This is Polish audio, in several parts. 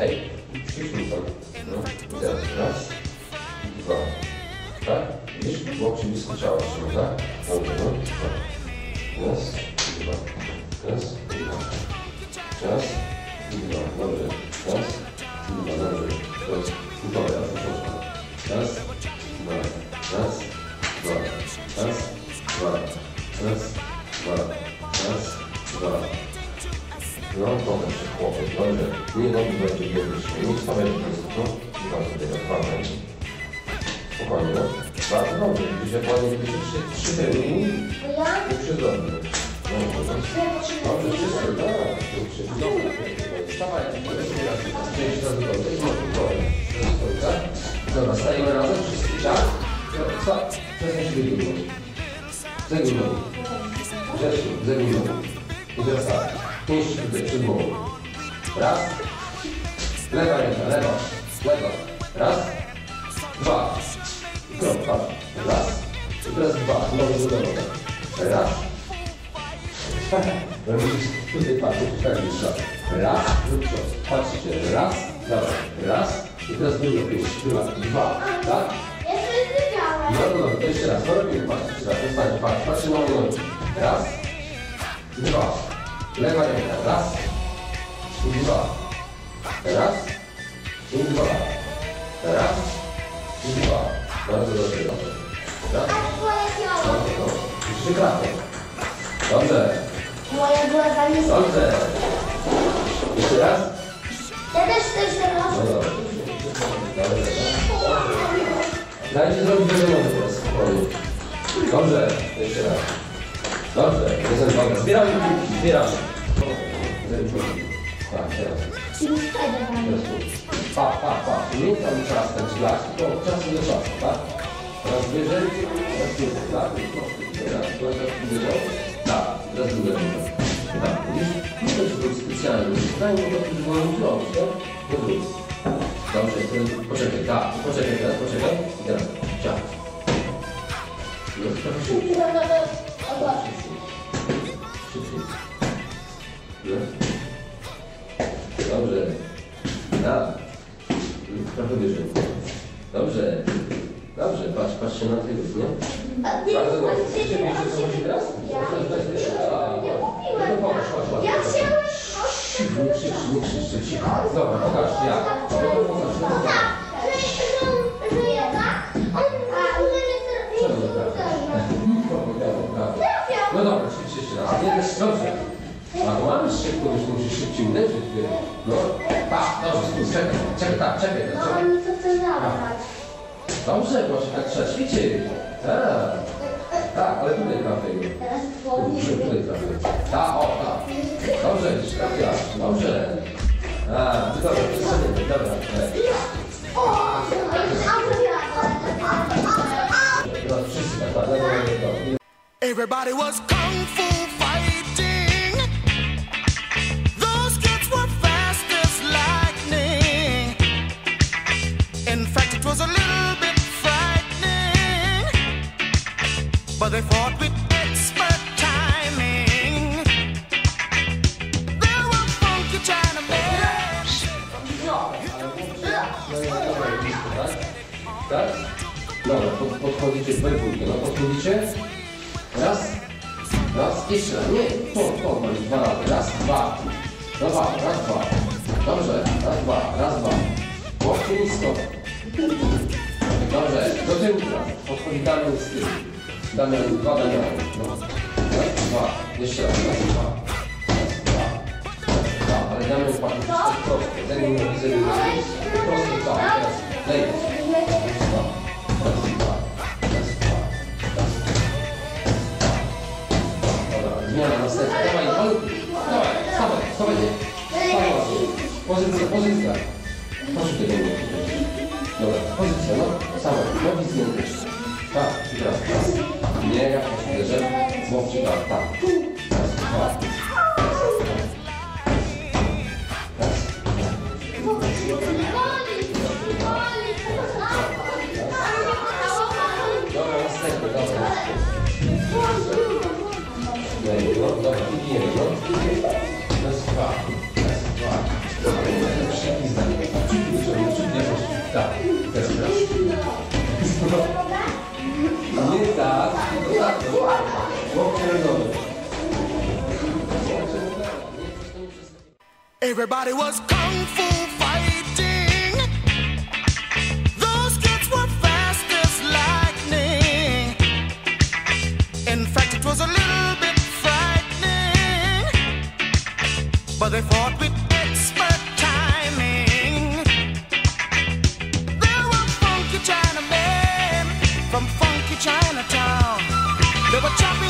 Ej, ćwiczmy to. No, i teraz raz, dwa, tak? No. I dobrze. Raz. No, pokaż się chłopiec, dobrze. Nie nogi będzie biegły się, nie się wysoko, i tam sobie na dwa ręki. Spokojnie, no. Bardzo dobrze, widzisz, jak ładnie widzisz, trzy, trzy tyłki, już jest dobrze. No, no, no. Dobrze, wszystko, tak, dobrze. Wstawaj, pięć razy dobrze, i dobrze. tak? Dobra, stajemy razem, wszyscy, tak? Wstał, przestań się wygiąć. Zeguj nogi. Grzesiu, zeguj nogi. I teraz tak, pięść tutaj przed głową. Raz. Lewa ręka, lewa, lewa. Raz. Dwa. I krok, patrz. Raz. I teraz dwa. Nowy do nogi. Raz. No widzisz, tutaj patrz, tu tak jest szat. Raz. Rób to. Patrzcie. Raz. Dobra. Raz. I teraz dużo pięść. Chyba. Dwa. Tak? No to dobra, to jeszcze raz. No robimy. Patrz, jeszcze raz. Zostań, patrz. Patrz moje nogi. Raz. Dwa. Lewa ręka. Raz. I dwa. Raz. I dwa. Raz. I dwa. Bardzo dobrze, dobrze. Raz. Dobrze, dobrze. Jeszcze klatkę. Dobrze. Moja była za nisko. Dobrze. Jeszcze raz. Ja też coś teraz. No dobrze. Dobrze. Dajcie zrobić do nowy teraz. Dobrze. Jeszcze raz. Dobrze. Zbieramy. Zbieramy. Tak, teraz. Teraz tu. Pa, pa, pa. Nie tam czas ten szlak, tylko czas do czasu, tak? Raz wyżej, raz niżej, tak? Teraz, teraz wyżej. Tak, teraz druga ręka. Tak, widzisz? Nie to jest to specjalnie. Dajmy to, co wolno zrobić, tak? Do drugiej. Dobrze, poczekaj, tak, poczekaj teraz, poczekaj. I teraz, ciach. No, patrz, patrz się na tył, nie? Bardzo dobrze. Chcecie wiedzieć, co chodzi teraz? No chodź, chodź. Ja chciałem Nie krzycz, nie krzycz, cicho. Dobra, pokaż, jak? No to pokaż, no to pokaż. Czemu nie tak? No dobra, ćwicz jeszcze raz. Nie, dobrze. A no mamy szybko, już musisz szybciej uderzyć. No, tak, dobrze, czekaj, czekaj, tak, czekaj, tak, czekaj. Dobrze, proszę, tak trzeba ćwiczyć. Tak. Tak, ale tutaj trafię. Tutaj, tutaj trafię. Tak, o, tak. Dobrze, trafiasz, dobrze. A, dobra, sobie, dobra. Teraz wszyscy tak, tak, lewo, lewo, lewo. Everybody was kung fu But. Tak? Dobra, podchodzicie we dwójkę, no podchodzicie. Raz, raz, jeszcze nie, to, to, to, dwa razy, raz, dwa. No dwa, raz, dwa. Dobrze, raz, dwa, raz, dwa. Łokcie nisko. Dobrze, do tyłu teraz. Podchodzi Damian z tyłu. Damian, dwa Damiany. No. Raz, dwa, jeszcze raz, raz, dwa. Raz, dwa. Raz, dwa, ale Damian patrzy tak prosto. Zajmij zajmij nogi. Prosto, tak, teraz. Lejesz. Raz, dwa. Raz, dwa. Raz, dwa. Raz, dwa. Dobra, zmiana następna. Dawaj. Dawaj, stawaj, stawaj. Stawaj. Pozycja, pozycja. Proszę tego nie Dobra, pozycja, no. Sama, nogi zgięte. Tak, i teraz, biega, bierze, mówczy tak, tak. Raz, dwa, raz, Dobra, następny, dobra. Dobra, dobra, biegniemy, no. Raz, dwa. Everybody was kung fu fighting. Those kids were fast as lightning. In fact, it was a little bit frightening. But they fought with expert timing. There were funky Chinamen from funky Chinatown. They were chopping.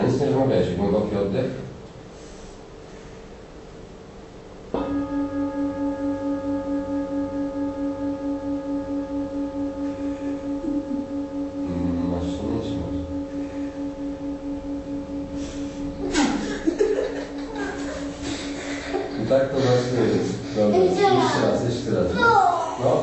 A nic nie rozmawialiście. Głęboki oddech. Mm, tak to zacznijmy. Dobrze. Jeszcze raz, jeszcze raz. No. no.